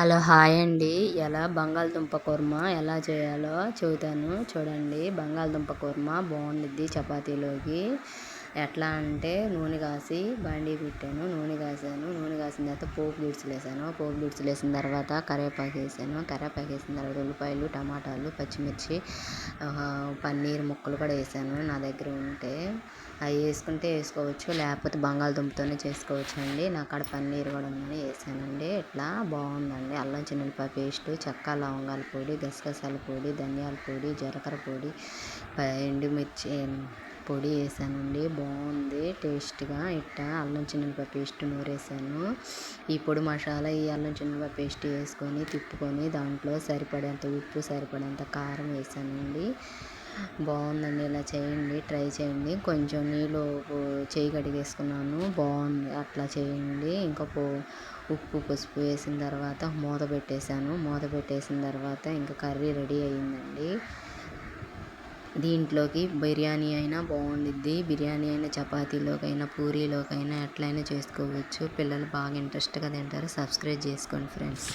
Hello hi అండి. ఎలా బంగాళదుంప కుర్మా? ఎలా చేయాలో చెబుతాను చూడండి బంగాళదుంప కుర్మా బాగుండిద్ది చపాతీలోకి. ఎట్లా అంటే నూనె కాసి బండి పెట్టాను నూనె కాసాను నూనె కాసిన తర్వాత పోపు గిడ్చులు వేసాను. పోపు గిడ్చులు వేసిన తర్వాత కరివేపాకు వేసాను. కరివేపాకు వేసిన తర్వాత ఉల్లిపాయలు టమాటాలు పచ్చిమిర్చి పన్నీర్ ముక్కలు కూడా వేసాను నా దగ్గర ఉంటే. అవి వేసుకుంటే వేసుకోవచ్చు లేకపోతే బంగాళదుంపతోనే చేసుకోవచ్చు అండి నా కాడ పన్నీర్ కూడా ఉందని వేసానండి. ఇట్లా బాగుందండి. అల్లం చిన్నపాయ పేస్ట్ చెక్క లవంగాల పొడి గసగసాల పొడి ధనియాల పొడి జీలకర్ర పొడి ఎండుమిర్చి పొడి వేసానండి. బాగుంది. టేస్ట్గా. ఇట్ట అల్లం చిన్నపా పేస్ట్ నూరేసాను. ఈ పొడి మసాలా ఈ అల్లం చిన్నపా పేస్ట్ వేసుకొని తిప్పుకొని దాంట్లో సరిపడేంత ఉప్పు సరిపడేంత కారం వేసానండి. బాగుందండి. ఇలా చేయండి. ట్రై చేయండి. కొంచెం నీళ్ళు చేయి కడిగేసుకున్నాను బాగుంది. అట్లా చేయండి. ఇంకా పో ఉప్పు పసుపు వేసిన తర్వాత మూత పెట్టేశాను. మూత పెట్టేసిన తర్వాత ఇంకా కర్రీ రెడీ అయ్యిందండి దీంట్లోకి బిర్యానీ అయినా బాగుండిద్ది. బిర్యానీ అయినా చపాతీలోకైనా పూరీలోకైనా ఎట్లయినా చేసుకోవచ్చు. పిల్లలు బాగా ఇంట్రెస్ట్గా తింటారు. సబ్స్క్రైబ్ చేసుకోండి ఫ్రెండ్స్.